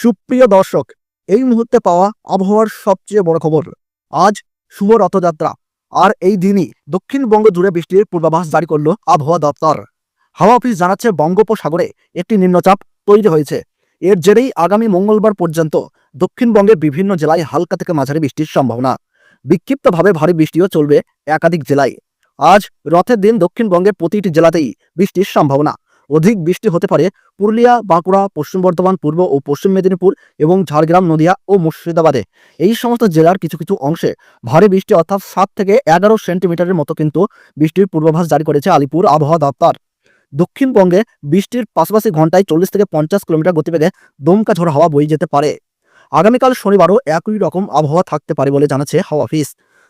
সুপ্রিয় দর্শক, এই মুহূর্তে পাওয়া আবহাওয়ার সবচেয়ে বড় খবর। আজ শুভ রথযাত্রা, আর এই দিনই দক্ষিণবঙ্গ জুড়ে বৃষ্টির পূর্বাভাস জারি করল আবহাওয়া দপ্তর। হাওয়া অফিস জানাচ্ছে বঙ্গোপসাগরে একটি নিম্নচাপ তৈরি হয়েছে। এর জেরেই আগামী মঙ্গলবার পর্যন্ত দক্ষিণবঙ্গের বিভিন্ন জেলায় হালকা থেকে মাঝারি বৃষ্টির সম্ভাবনা। বিক্ষিপ্তভাবে ভারী বৃষ্টিও চলবে একাধিক জেলায়। আজ রথের দিন দক্ষিণবঙ্গের প্রতিটি জেলাতেই বৃষ্টির সম্ভাবনা। অধিক বৃষ্টি হতে পারে পুরুলিয়া, বাঁকুড়া, পশ্চিম বর্ধমান, পূর্ব ও পশ্চিম মেদিনীপুর এবং ঝাড়গ্রাম, নদিয়া ও মুর্শিদাবাদে। এই সমস্ত জেলার কিছু কিছু অংশে ভারী বৃষ্টি অর্থাৎ সাত থেকে এগারো সেন্টিমিটারের মতো কিন্তু বৃষ্টির পূর্বাভাস জারি করেছে আলিপুর আবহাওয়া দপ্তর। দক্ষিণবঙ্গে বৃষ্টির পাশাপাশি ঘন্টায় চল্লিশ থেকে পঞ্চাশ কিলোমিটার গতিবেগে দমকা ঝড় হাওয়া বয়ে যেতে পারে। আগামীকাল শনিবারও একই রকম আবহাওয়া থাকতে পারে বলে জানাচ্ছে হাওয়া অফিস।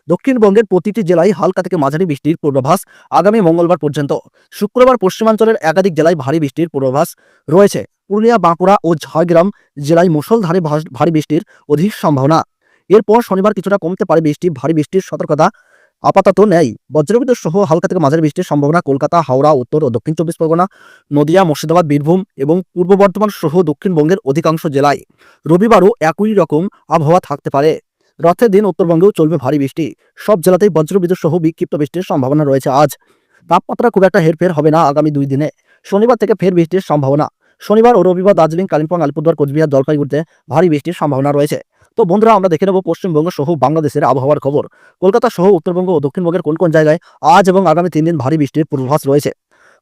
দক্ষিণবঙ্গের প্রতিটি জেলায় হালকা থেকে মাঝারি বৃষ্টির পূর্বাভাস আগামী মঙ্গলবার পর্যন্ত। শুক্রবার পশ্চিমাঞ্চলের একাধিক জেলায় ভারী বৃষ্টির পূর্বাভাস রয়েছে। পুরুলিয়া, বাঁকুড়া ও ঝাড়গ্রাম জেলায় মুষলধারে ভাস- ভারী বৃষ্টির অধিক সম্ভাবনা। এরপর শনিবার কিছুটা কমতে পারে বৃষ্টি, ভারী বৃষ্টির সতর্কতা আপাতত নেই। বজ্রবিদ্যুৎ সহ হালকা থেকে মাঝারি বৃষ্টির সম্ভাবনা কলকাতা, হাওড়া, উত্তর ও দক্ষিণ চব্বিশ পরগনা, নদিয়া, মুর্শিদাবাদ, বীরভূম এবং পূর্ব বর্ধমান সহ দক্ষিণবঙ্গের অধিকাংশ জেলায়। রবিবারও একই রকম আবহাওয়া থাকতে পারে। রথের দিন উত্তরবঙ্গেও চলবে ভারী বৃষ্টি। সব জেলাতেই বজ্রবিদ্যুৎ সহ বিক্ষিপ্ত বৃষ্টির সম্ভাবনা রয়েছে আজ। তাপমাত্রা খুব একটা হেরফের হবে না আগামী দুই দিনে। শনিবার থেকে ফের বৃষ্টির সম্ভাবনা। শনিবার ও রবিবার দার্জিলিং, কালিম্পং, আলিপুরদুয়ার, কোচবিহার, জলপাইগুড়িতে ভারী বৃষ্টির সম্ভাবনা রয়েছে। তো বন্ধুরা, আমরা দেখে নেব পশ্চিমবঙ্গ সহ বাংলাদেশের আবহাওয়ার খবর। কলকাতা সহ উত্তরবঙ্গ ও দক্ষিণবঙ্গের কোন কোন জায়গায় আজ এবং আগামী তিন দিন ভারী বৃষ্টির পূর্বাভাস রয়েছে?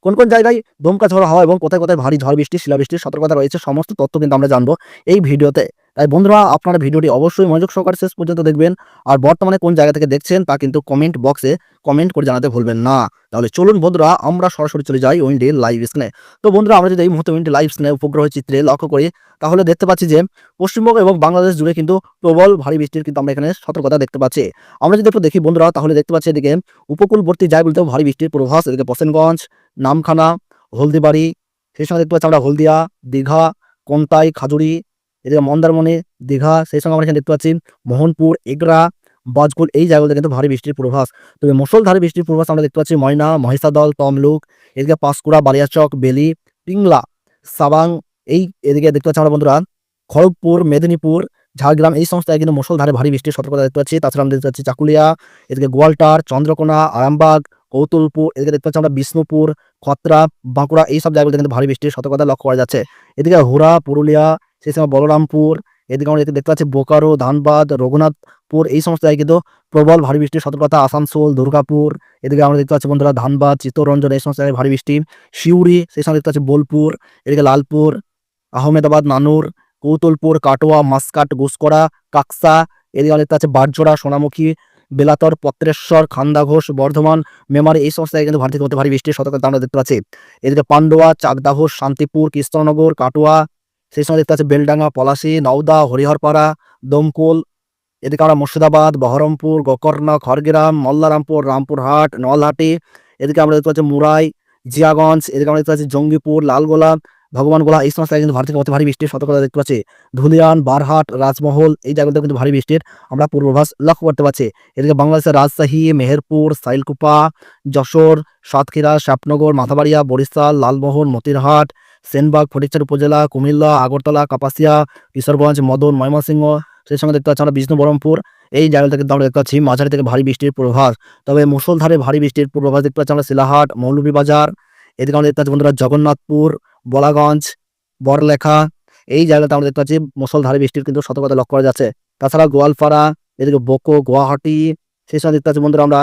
কোন কোন জায়গায় দমকা ঝড় হাওয়া এবং কোথায় কোথায় ভারী ঝড় বৃষ্টি শিলাবৃষ্টির সতর্কতা রয়েছে, সমস্ত তথ্য কিন্তু আমরা জানব এই ভিডিওতে। তাই বন্ধুরা, আপনারা ভিডিওটি অবশ্যই মনোযোগ সহকারে শেষ পর্যন্ত দেখবেন। আর বর্তমানে কোন জায়গা থেকে দেখছেন তা কিন্তু কমেন্ট বক্সে কমেন্ট করে জানাতে ভুলবেন না। তাহলে চলুন বন্ধুরা, আমরা সরাসরি চলে যাই উইন্ডে লাইভ স্ক্রিনে তো বন্ধুরা, আমরা যদি এই মুহূর্তে উইন্ডে লাইভ স্ক্রিনে উপগ্রহ চিত্রে লক্ষ্য করি, তাহলে দেখতে পাচ্ছি যে পশ্চিমবঙ্গ এবং বাংলাদেশ জুড়ে কিন্তু প্রবল ভারী বৃষ্টির কিন্তু আমরা এখানে সতর্কতা দেখতে পাচ্ছি। আমরা যদি একটু দেখি বন্ধুরা, তাহলে দেখতে পাচ্ছি এদিকে উপকূলবর্তী জায়গাগুলিতেও ভারী বৃষ্টির পূর্বাভাস, এদিকে বসেনগঞ্জ, নামখানা, হলদিবাড়ি, সেই সঙ্গে দেখতে পাচ্ছি আমরা হলদিয়া, দীঘা, কোনতাই, খাজুরি এদিকে মন্দারমণি, দীঘা, সেই সঙ্গে আমরা এখানে দেখতে পাচ্ছি মোহনপুর, এগরা, বাজকুল, এই জায়গাগুলোতে কিন্তু ভারী বৃষ্টির পূর্বাভাস। তবে মুসলধারে বৃষ্টির পূর্বাভাস আমরা দেখতে পাচ্ছি ময়না, মহিষাদল, তমলুক, এদিকে পাঁশকুড়া, বালিয়াচক, বেলি, পিংলা, সাবাং, এই এদিকে দেখতে পাচ্ছি আমরা বন্ধুরা খড়গপুর, মেদিনীপুর, ঝাড়গ্রাম, এই সমস্ত কিন্তু মুসলধারে ভারী বৃষ্টির সতর্কতা দেখতে পাচ্ছি। তাছাড়া আমরা দেখতে পাচ্ছি চাকুলিয়া, এদিকে গোয়ালটার, চন্দ্রকোনা, আরামবাগ, কৌতুলপুর, এদিকে দেখতে পাচ্ছি আমরা বিষ্ণুপুর, খতরা, বাঁকুড়া, এই সব জায়গাগুলোতে কিন্তু ভারী বৃষ্টির সতর্কতা লক্ষ্য করা যাচ্ছে। এদিকে হুরা পুরুলিয়া সেই সময় বলরামপুর, এদিকে আমরা দেখতে পাচ্ছি বোকারো, ধানবাদ, রঘুনাথপুর, এই সমস্ত জায়গায় কিন্তু প্রবল ভারী বৃষ্টির সতর্কতা, আসানসোল, দুর্গাপুর, এদিকে আমরা দেখতে পাচ্ছি বন্ধুরা ধানবাদ, চিত্তরঞ্জন, এই সমস্ত জায়গায় ভারী বৃষ্টি শিউরি সেই সময় দেখতে পাচ্ছি বোলপুর, এদিকে লালপুর, আহমেদাবাদ, নানুর, কৌতলপুর, কাটোয়া, মাসকাট গুসকরা কাকসা, এদিকে দেখতে পাচ্ছি বারজোড়া সোনামুখী, বেলাতর, পত্রেশ্বর খান্দাঘোষ বর্ধমান, মেমারি, এই সমস্ত কিন্তু ভারী থেকে অতি ভারী বৃষ্টির সতর্কতা আমরা দেখতে পাচ্ছি। এদিকে পান্ডুয়া, চাকদাহ, শান্তিপুর, কৃষ্ণনগর, কাটোয়া সেই সময় দেখতে পাচ্ছি বেলডাঙ্গা, পলাশী, নওদা, হরিহরপাড়া, দমকল। এদিকে আমরা মুর্শিদাবাদ, বহরমপুর, গোকর্ণ, খড়গ্রাম, মল্লারামপুর, রামপুরহাট, নলহাটি। এদিকে আমরা দেখতে পাচ্ছি মুরাই, জিয়াগঞ্জ। এদিকে আমরা দেখতে পাচ্ছি জঙ্গিপুর, লালগোলা ভগবানগোলা এই সমস্ত কিন্তু ভারী থেকে অতি ভারী বৃষ্টির সতর্কতা দেখতে পাচ্ছি। ধুলিয়ান, বারহাট, রাজমহল, এই জায়গাগুলোতে কিন্তু ভারী বৃষ্টির আমরা পূর্বাভাস লক্ষ্য করতে পারছি এদিকে বাংলাদেশের রাজশাহী, মেহেরপুর, সাইলকুপা, যশোর, সাতক্ষীরা, শ্যাপনগর, মাথাবাড়িয়া, বরিশাল, লালমোহন, মতিরহাট সেনবাগ ফটিকচার উপজেলা, কুমিল্লা, আগরতলা, কাপাসিয়া, কিশোরগঞ্জ, মদন, ময়মনসিংহ। সেই সঙ্গে দেখতে পাচ্ছি আমরা বিষ্ণু এই জায়গাটা কিন্তু আমরা দেখতে পাচ্ছি মাঝারি থেকে ভারী বৃষ্টির পূর্বাভাস। তবে মুসলধারে ভারী বৃষ্টির পূর্বাভাস দেখতে পাচ্ছি আমরা শিলাহাট মৌলভীবাজার এদিকে আমরা দেখতে পাচ্ছি বন্ধুরা জগন্নাথপুর, বলাগঞ্জ, বড়লেখা। এই জায়গাতে আমরা দেখতে পাচ্ছি মুসলধারে বৃষ্টির কিন্তু সতর্কতা লক্ষ্য করা যাচ্ছে। তাছাড়া গোয়ালপাড়া, এদিকে বোকো, গুয়াহাটি, সেই সঙ্গে দেখতে পাচ্ছি বন্ধুরা আমরা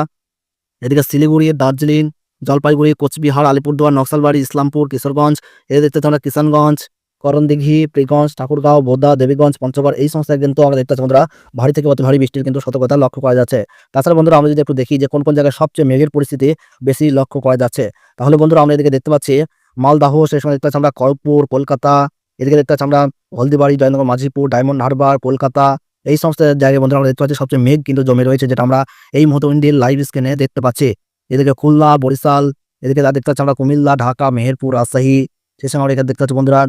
এদিকে শিলিগুড়ি, দার্জিলিং জলপাইগুড়ি, কোচবিহার, আলিপুরদুয়ার, নকশালবাড়ি, ইসলামপুর, কিশোরগঞ্জ এদিকে দেখতে আমরা কিষানগঞ্জ, করণদিঘি, প্রিগঞ্জ, ঠাকুরগাঁও, বোদা, দেবীগঞ্জ, পঞ্চগড়, এই সমস্ত কিন্তু আমরা দেখতে বন্ধুরা, ভারী থেকে অতি ভারী বৃষ্টির কিন্তু সতর্কতা লক্ষ্য করা যাচ্ছে। তাছাড়া বন্ধুরা আমরা যদি একটু দেখি যে কোন কোন জায়গায় সবচেয়ে মেঘের পরিস্থিতি বেশি লক্ষ্য করা যাচ্ছে, তাহলে বন্ধুরা আমরা এদিকে দেখতে পাচ্ছি মালদাহ, সেই সময় দেখতে পাচ্ছি আমরা খড়গপুর কলকাতা, এদিকে দেখতে পাচ্ছি আমরা হলদিবাড়ি, জয়নগর, মাঝিপুর, ডায়মন্ড হারবার, কলকাতা, এই সমস্ত জায়গায় বন্ধুরা আমরা দেখতে পাচ্ছি সবচেয়ে মেঘ কিন্তু জমে রয়েছে, যেটা আমরা এই মুহূর্তে লাইভ স্ক্রিনে দেখতে পাচ্ছি। এদিকে খুলনা, বরিশাল, এদিকে দেখতে পাচ্ছি আমরা কুমিল্লা, ঢাকা, মেহেরপুর, রাজশাহী, সেই সময় আমরা এখানে দেখতে পাচ্ছি বন্ধুরা,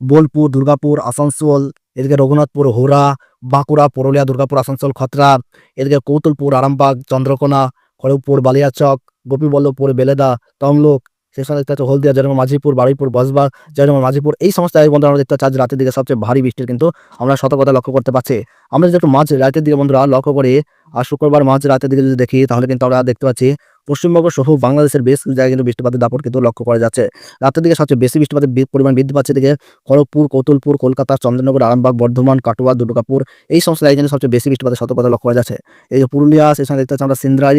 বোলপুর, দুর্গাপুর, আসানসোল, এদিকে রঘুনাথপুর হোরা বাঁকুড়া, পুরুলিয়া, দুর্গাপুর, আসানসোল, খতরা, এদিকে কৌতুলপুর, আরামবাগ, চন্দ্রকোনা, খড়গপুর, বালিয়াচক, গোপীবল্লভপুর, বেলেদা, তমলুক, সেই সময় দেখতে পাচ্ছি হলদিয়া, যেরকম মাঝিপুর, বারুইপুর বসবা যেরকম মাঝিপুর, এই সমস্ত বন্ধুরা আমরা দেখতে পাচ্ছি রাতের দিকে সবচেয়ে ভারী বৃষ্টির কিন্তু আমরা সতর্কতা লক্ষ্য করতে পারছি। আমরা যদি একটু মাঝ রাতের দিকে বন্ধুরা লক্ষ্য করি, আর শুক্রবার মাঝ রাতের দিকে যদি দেখি, তাহলে কিন্তু আমরা দেখতে পাচ্ছি পশ্চিমবঙ্গ সহ বাংলাদেশের বেশ কিছু জায়গায় কিন্তু বৃষ্টিপাতের দাপট কিন্তু লক্ষ্য করা যাচ্ছে। রাতের দিকে সবচেয়ে বেশি বৃষ্টিপাতের পরিমাণ বৃদ্ধি পাচ্ছে দিকে খড়গপুর, কৌতুলপুর, কলকাতা, চন্দ্রনগর, আরামবাগ, বর্ধমান, কাটোয়া, দুর্গাপুর। এই সমস্ত জায়গায় কিন্তু সবচেয়ে বেশি বৃষ্টিপাতের সতর্কতা লক্ষ্য করা যাচ্ছে। এই যে পুরুলিয়া, সেই সঙ্গে দেখতে আমরা সিন্দ্রাই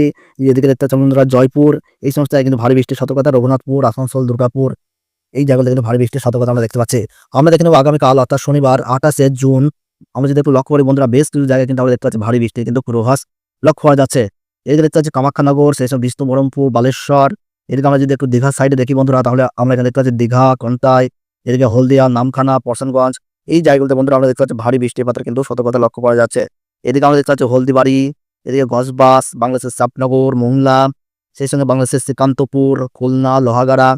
এদিকে দেখতে পাচ্ছি আমরা জয়পুর, এই সমস্ত জায়গায় কিন্তু ভারী বৃষ্টির সতর্কতা। রঘুনাথপুর, আসানসোল, দুর্গাপুর, এই জায়গাগুলো কিন্তু ভারী বৃষ্টির সতর্কতা আমরা দেখতে পাচ্ছি। আমরা দেখে নেব আগামীকাল, অর্থাৎ শনিবার, আঠাশে জুন। আমরা যদি একটু লক্ষ্য করি বন্ধুরা, বেশ কিছু জায়গায় কিন্তু আমরা দেখতে পাচ্ছি ভারী বৃষ্টি কিন্তু পূর্বাভাস লক্ষ্য করা যাচ্ছে। যে দেখতে পাচ্ছি কামাখ্যানগর সেই সব বিষ্ণু বহরমপুর বালেশ্বর। এদিকে আমরা যদি একটু দীঘার সাইডে দেখি বন্ধুরা, তাহলে আমরা এখানে দেখতে পাচ্ছি দীঘা, কন্টাই, এদিকে হলদিয়া, নামখানা, পরশনগঞ্জ। এই জায়গাগুলোতে বন্ধুরা আমরা দেখতে পাচ্ছি ভারী বৃষ্টিপাতের কিন্তু সতর্কতা লক্ষ্য করা যাচ্ছে। এদিকে আমরা দেখতে পাচ্ছি হলদিবাড়ি, এদিকে গসবাস বাংলাদেশের চাপনগর মোংলা, সেই সঙ্গে বাংলাদেশের শ্রীকান্তপুর, খুলনা, লোহাগাড়া,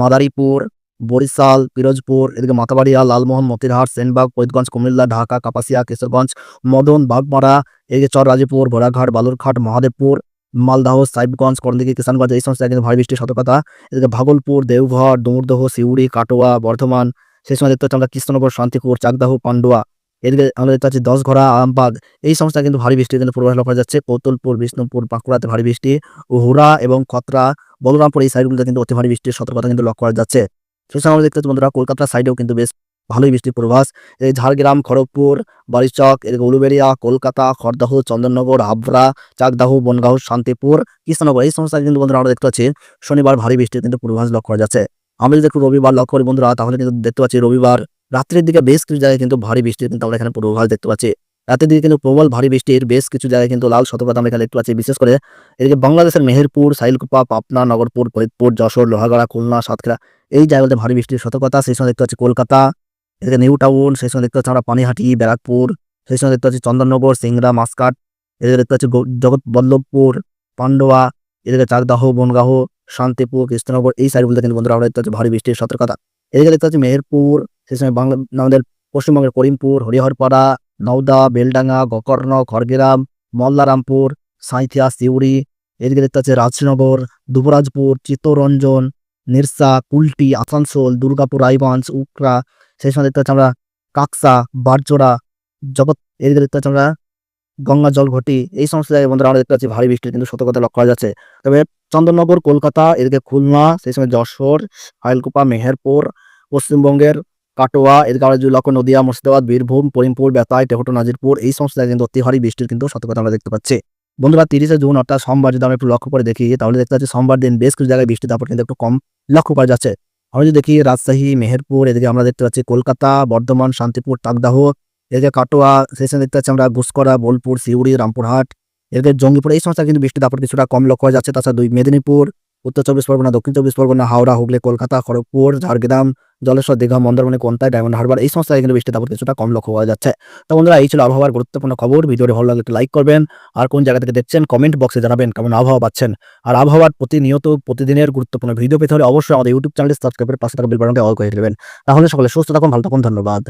মাদারীপুর। বরিশাল, পিরোজপুর, এদিকে মাতাবাড়িয়া, লালমোহন, মতিরহাট, সেনবাগ, ফরিদগঞ্জ, কুমিল্লা, ঢাকা, কাপাসিয়া, কিশোরগঞ্জ, মদন, বাগমারা, এদিকে চররাজিপুর ভোড়াঘাট, বালুরঘাট, মহাদেবপুর, মালদাহ, সাহেবগঞ্জ, করণদিঘি, কিষানগঞ্জ, এই সমস্ত কিন্তু ভারী বৃষ্টির সতর্কতা। এদিকে ভাগলপুর, দেওঘর, ডুমুরদহ, সিউড়ি, কাটোয়া, বর্ধমান, সেই সময় দেখতে পাচ্ছি আমরা কৃষ্ণনগর, শান্তিপুর, চাকদাহ, পান্ডুয়া, এদিকে আমরা দেখতে পাচ্ছি দশঘরা আমবাগ এই সমস্ত কিন্তু ভারী বৃষ্টির কিন্তু পূর্বাভাস লক্ষ্য যাচ্ছে। কৌতলপুর, বিষ্ণুপুর, বাঁকুড়াতে ভারী বৃষ্টি হুরা এবং খতরা, বলরামপুর এই সাইডগুলোতে কিন্তু অতি ভারী বৃষ্টির সতর্কতা কিন্তু লক্ষ্য করা যাচ্ছে। সেই দেখতে বন্ধুরা কলকাতার সাইডেও কিন্তু বেশ ভালোই বৃষ্টির পূর্বাভাস। এই ঝাড়গ্রাম, খড়গপুর বারিচক এদিকে উলুবেড়িয়া, কলকাতা, খড়দহ, চন্দননগর, হাবড়া, চাকদাহ, বনগাঁও, শান্তিপুর, কৃষ্ণনগর, এই সমস্ত কিন্তু বন্ধুরা আমরা দেখতে পাচ্ছি শনিবার ভারী বৃষ্টির কিন্তু পূর্বাভাস লক্ষ্য করা যাচ্ছে। আমি যদি একটু রবিবার লক্ষ্য করি বন্ধুরা, তাহলে কিন্তু দেখতে পাচ্ছি রবিবার রাত্রের দিকে বেশ কিছু জায়গায় কিন্তু ভারী বৃষ্টির কিন্তু আমরা এখানে পূর্বাভাস দেখতে পাচ্ছি। রাতের দিকে কিন্তু প্রবল ভারী বৃষ্টির বেশ কিছু জায়গায় কিন্তু লাল সতর্কতা আমরা এখানে দেখতে পাচ্ছি। বিশেষ করে এদিকে বাংলাদেশের মেহেরপুর সাইলকুপা পাবনা, নগরপুর, ফরিদপুর, যশোর, লোহাগড়া, খুলনা, সাতক্ষীরা এই জায়গাগুলোতে ভারী বৃষ্টির সতর্কতা সেই সময় দেখতে পাচ্ছি কলকাতা, এদিকে নিউ টাউন, সেই সময় দেখতে পাচ্ছি আমরা পানিহাটি, ব্যারাকপুর, সেই সময় দেখতে পাচ্ছি চন্দননগর, সিংড়া, মাসকাট, এদিকে দেখতে পাচ্ছি গো- জগৎ বল্লভপুর পান্ডোয়া, এদিকে চাকদাহ, বনগাহ, শান্তিপুর, কৃষ্ণনগর এই সাইডগুলোতে কিন্তু বন্ধুরা আমরা দেখতে ভারী বৃষ্টির সতর্কতা এদিকে দেখতে পাচ্ছি মেহেরপুর, সেই সময় বাংলা আমাদের পশ্চিমবঙ্গের করিমপুর, হরিহরপাড়া নওদা, বেলডাঙ্গা, গোকর্ণ, খড়গ্রাম, মল্লারামপুর, সাঁইথিয়া, সিউড়ি, এদিকে দেখতে আছে রাজনগর, দুবরাজপুর, চিত্তরঞ্জন, নিরসা, কুলটি, আসানসোল, দুর্গাপুর, রায়গঞ্জ, উকরা, সেই সময় দেখতে পাচ্ছি আমরা কাকসা, বারজোড়া, জগৎ, এদিকে দেখতে পাচ্ছি আমরা গঙ্গা জলঘটি এই সমস্ত জায়গায় বন্ধুরা আমরা দেখতে পাচ্ছি ভারী বৃষ্টির কিন্তু সতর্কতা লক্ষ্য করা যাচ্ছে। তবে চন্দননগর, কলকাতা, এদিকে খুলনা, সেই সময় যশোর, হাইলকুপা, মেহেরপুর, পশ্চিমবঙ্গের কাটোয়া এদিকে আমরা যদি লক্ষ্য নদিয়া, মুর্শিদাবাদ, বীরভূম করিমপুর বেতাই টেহটো নাজিরপুর, এই সমস্ত জায়গায় কিন্তু অতি ভারী বৃষ্টির কিন্তু সতর্কতা আমরা দেখতে পাচ্ছি। বন্ধুরা, তিরিশে জুন অর্থাৎ সোমবার যদি আমরা একটু লক্ষ্য করে দেখি, তাহলে দেখতে পাচ্ছি সোমবার দিন বেশ কিছু জায়গায় বৃষ্টি দাপট কিন্তু একটু কম লক্ষ্য করা যাচ্ছে। আমরা যদি দেখি রাজশাহী, মেহেরপুর, এদিকে আমরা দেখতে পাচ্ছি কলকাতা, বর্ধমান, শান্তিপুর টাকদাহ এদিকে কাটোয়া, সেই সময় দেখতে পাচ্ছি আমরা গুসকরা বোলপুর, সিউড়ি, রামপুরহাট, এদিকে জঙ্গিপুর, এই সমস্ত কিন্তু বৃষ্টির দাপট কিছুটা কম লক্ষ্য করা যাচ্ছে। তাছাড়া দুই মেদিনীপুর, উত্তর চব্বিশ পরগনা, দক্ষিণ চব্বিশ পরগনা, হাওড়া, হুগলি, কলকাতা, খড়গপুর, ঝাড়গ্রাম জলেশ্বর, দীঘা, মন্দারমণি কোনতায় ডায়মন্ড হারবার, এই সমস্ত কিন্তু বৃষ্টি দাপট কিছুটা কম লক্ষ্য করা যাচ্ছে। তো বন্ধুরা, এই ছিল আবহাওয়ার গুরুত্বপূর্ণ খবর। ভিডিওটি ভালো লাগলে লাইক করবেন। আর কোন জায়গা থেকে দেখছেন কমেন্ট বক্সে জানাবেন কেমন আবহাওয়া পাচ্ছেন। আর আবহাওয়ার প্রতিনিয়ত, প্রতিদিনের গুরুত্বপূর্ণ ভিডিও পেতে হলে অবশ্যই আমাদের ইউটিউব চ্যানেলটি সাবস্ক্রাইবের পাশে থাকা বিল বাটনটি অল করে দেবেন। তাহলে সকলে সুস্থ থাকুন, ভালো থাকুন, ধন্যবাদ।